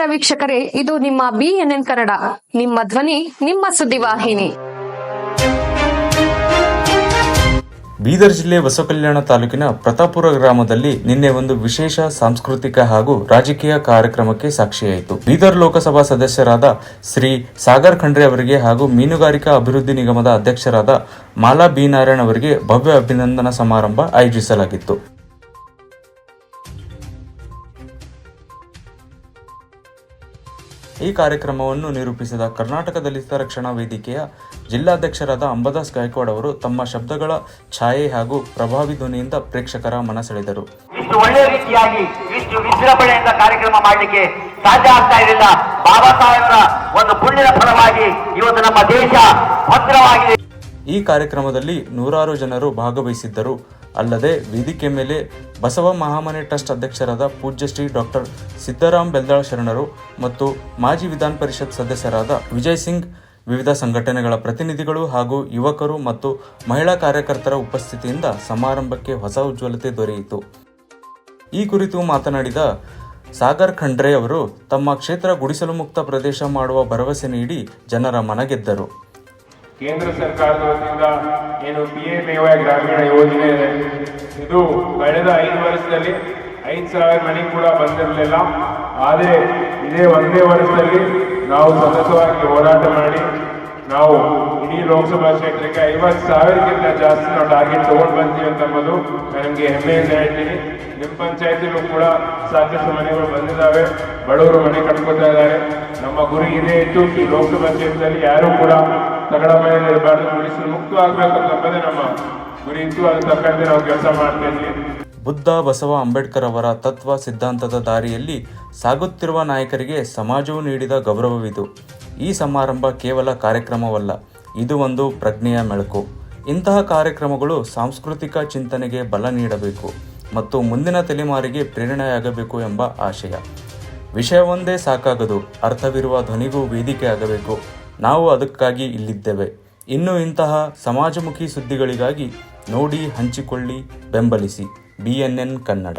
ನಮಸ್ಕಾರ ವೀಕ್ಷಕರೇ, ಇದು ನಿಮ್ಮ ಬಿಎನ್ಎನ್ ಕನ್ನಡ, ನಿಮ್ಮ ಧ್ವನಿ, ನಿಮ್ಮ ಸುದ್ದಿವಾಹಿನಿ. ಬೀದರ್ ಜಿಲ್ಲೆ ಬಸವಕಲ್ಯಾಣ ತಾಲೂಕಿನ ಪ್ರತಾಪುರ ಗ್ರಾಮದಲ್ಲಿ ನಿನ್ನೆ ಒಂದು ವಿಶೇಷ ಸಾಂಸ್ಕೃತಿಕ ಹಾಗೂ ರಾಜಕೀಯ ಕಾರ್ಯಕ್ರಮಕ್ಕೆ ಸಾಕ್ಷಿಯಾಯಿತು. ಬೀದರ್ ಲೋಕಸಭಾ ಸದಸ್ಯರಾದ ಶ್ರೀ ಸಾಗರ್ ಖಂಡ್ರೆ ಅವರಿಗೆ ಹಾಗೂ ಮೀನುಗಾರಿಕಾ ಅಭಿವೃದ್ಧಿ ನಿಗಮದ ಅಧ್ಯಕ್ಷರಾದ ಮಾಲಾ ಬಿ ನಾರಾಯಣ್ ಅವರಿಗೆ ಭವ್ಯ ಅಭಿನಂದನಾ ಸಮಾರಂಭ ಆಯೋಜಿಸಲಾಗಿತ್ತು. ಈ ಕಾರ್ಯಕ್ರಮವನ್ನು ನಿರೂಪಿಸಿದ ಕರ್ನಾಟಕ ದಲಿತ ರಕ್ಷಣಾ ವೇದಿಕೆಯ ಜಿಲ್ಲಾಧ್ಯಕ್ಷರಾದ ಅಂಬದಾಸ್ ಗಾಯಕ್ವಾಡ್ ಅವರು ತಮ್ಮ ಶಬ್ದಗಳ ಛಾಯೆ ಹಾಗೂ ಪ್ರಭಾವಿ ಧ್ವನಿಯಿಂದ ಪ್ರೇಕ್ಷಕರ ಮನ ಸೆಳೆದರು ಇಷ್ಟು ಒಳ್ಳೆಯ ರೀತಿಯಾಗಿ ಇಷ್ಟು ವಿಜೃಂಭಣೆಯಿಂದ ಕಾರ್ಯಕ್ರಮ ಮಾಡಲಿಕ್ಕೆ ಸಾಧ್ಯ ಆಗ್ತಾ ಇರಲಿಲ್ಲ. ಬಾಬಾ ಸಾಹೇಬರ ಒಂದು ಪುಣ್ಯದ ಫಲವಾಗಿ ಇವತ್ತು ನಮ್ಮ ದೇಶ ಭದ್ರವಾಗಿದೆ. ಈ ಕಾರ್ಯಕ್ರಮದಲ್ಲಿ ನೂರಾರು ಜನರು ಭಾಗವಹಿಸಿದ್ದರು. ಅಲ್ಲದೆ ವೇದಿಕೆ ಮೇಲೆ ಬಸವ ಮಹಾಮನೆ ಟ್ರಸ್ಟ್ ಅಧ್ಯಕ್ಷರಾದ ಪೂಜ್ಯ ಶ್ರೀ ಡಾಕ್ಟರ್ ಸಿದ್ದರಾಮ್ ಬೆಲ್ದಾಳ್ ಶರಣರು ಮತ್ತು ಮಾಜಿ ವಿಧಾನ ಪರಿಷತ್ ಸದಸ್ಯರಾದ ವಿಜಯ್ ಸಿಂಗ್, ವಿವಿಧ ಸಂಘಟನೆಗಳ ಪ್ರತಿನಿಧಿಗಳು ಹಾಗೂ ಯುವಕರು ಮತ್ತು ಮಹಿಳಾ ಕಾರ್ಯಕರ್ತರ ಉಪಸ್ಥಿತಿಯಿಂದ ಸಮಾರಂಭಕ್ಕೆ ಹೊಸ ಉಜ್ವಲತೆ ದೊರೆಯಿತು. ಈ ಕುರಿತು ಮಾತನಾಡಿದ ಸಾಗರ್ ಖಂಡ್ರೆ ಅವರು, ತಮ್ಮ ಕ್ಷೇತ್ರ ಗುಡಿಸಲು ಮುಕ್ತ ಪ್ರದೇಶ ಮಾಡುವ ಭರವಸೆ ನೀಡಿ ಜನರ ಮನಗೆದ್ದರು. ಕೇಂದ್ರ ಸರ್ಕಾರದ ವತಿಯಿಂದ ಏನು ಪಿ ಎಂ ಎ ಗ್ರಾಮೀಣ ಯೋಜನೆ ಇದೆ. ಇದು ಕಳೆದ ಐದು ವರ್ಷದಲ್ಲಿ ಐದು ಸಾವಿರ ಮನೆ ಕೂಡ ಬಂದಿರಲಿಲ್ಲ. ಆದರೆ ಇದೇ ಒಂದೇ ವರ್ಷದಲ್ಲಿ ನಾವು ಸತತವಾಗಿ ಹೋರಾಟ ಮಾಡಿ, ನಾವು ಇಡೀ ಲೋಕಸಭಾ ಕ್ಷೇತ್ರಕ್ಕೆ ಐವತ್ತು ಸಾವಿರಕ್ಕಿಂತ ಜಾಸ್ತಿ ನಾವು ಟಾರ್ಗೆಟ್ ತಗೊಂಡು ಬಂತೀವಿ ಅಂತ ಅನ್ನೋದು ನಮಗೆ ಹೆಮ್ಮೆ ಹೆಮ್ಮೆಯಿಂದ ಹೇಳ್ತೀನಿ. ನಿಮ್ಮ ಪಂಚಾಯತಿಲೂ ಕೂಡ ಸಾಕಷ್ಟು ಮನೆಗಳು ಬಂದಿದ್ದಾವೆ ಬಡವರು ಮನೆ ಕಟ್ಕೊತಾ ಇದ್ದಾರೆ. ನಮ್ಮ ಗುರಿ ಇದೇ ಇತ್ತು. ಈ ಲೋಕಸಭಾ ಕ್ಷೇತ್ರದಲ್ಲಿ ಯಾರೂ ಕೂಡ ತಗಡ ಮನೆಯಲ್ಲಿ ಇರಬಾರ್ದು ಮುಕ್ತ ಮುಕ್ತವಾಗಬೇಕಂತಂಬುದೇ ನಮ್ಮ ಗುರಿ ಇತ್ತು, ಅದು ತಕ್ಕಂತೆ ನಾವು ಕೆಲಸ ಮಾಡ್ತಾ ಬುದ್ಧ ಬಸವ ಅಂಬೇಡ್ಕರ್ ಅವರ ತತ್ವ ಸಿದ್ಧಾಂತದ ದಾರಿಯಲ್ಲಿ ಸಾಗುತ್ತಿರುವ ನಾಯಕರಿಗೆ ಸಮಾಜವು ನೀಡಿದ ಗೌರವವಿದು. ಈ ಸಮಾರಂಭ ಕೇವಲ ಕಾರ್ಯಕ್ರಮವಲ್ಲ, ಇದು ಒಂದು ಪ್ರಜ್ಞೆಯ ಮೆಳಕು. ಇಂತಹ ಕಾರ್ಯಕ್ರಮಗಳು ಸಾಂಸ್ಕೃತಿಕ ಚಿಂತನೆಗೆ ಬಲ ನೀಡಬೇಕು ಮತ್ತು ಮುಂದಿನ ತಲೆಮಾರಿಗೆ ಪ್ರೇರಣೆಯಾಗಬೇಕು ಎಂಬ ಆಶಯ. ವಿಷಯವೊಂದೇ ಸಾಕಾಗದು, ಅರ್ಥವಿರುವ ಧ್ವನಿಗೂ ವೇದಿಕೆ ಆಗಬೇಕು. ನಾವು ಅದಕ್ಕಾಗಿ ಇಲ್ಲಿದ್ದೇವೆ. ಇನ್ನು ಇಂತಹ ಸಮಾಜಮುಖಿ ಸುದ್ದಿಗಳಿಗಾಗಿ ನೋಡಿ ಹಂಚಿಕೊಳ್ಳಿ ಬೆಂಬಲಿಸಿ. ಬಿಎನ್ಎನ್ ಕನ್ನಡ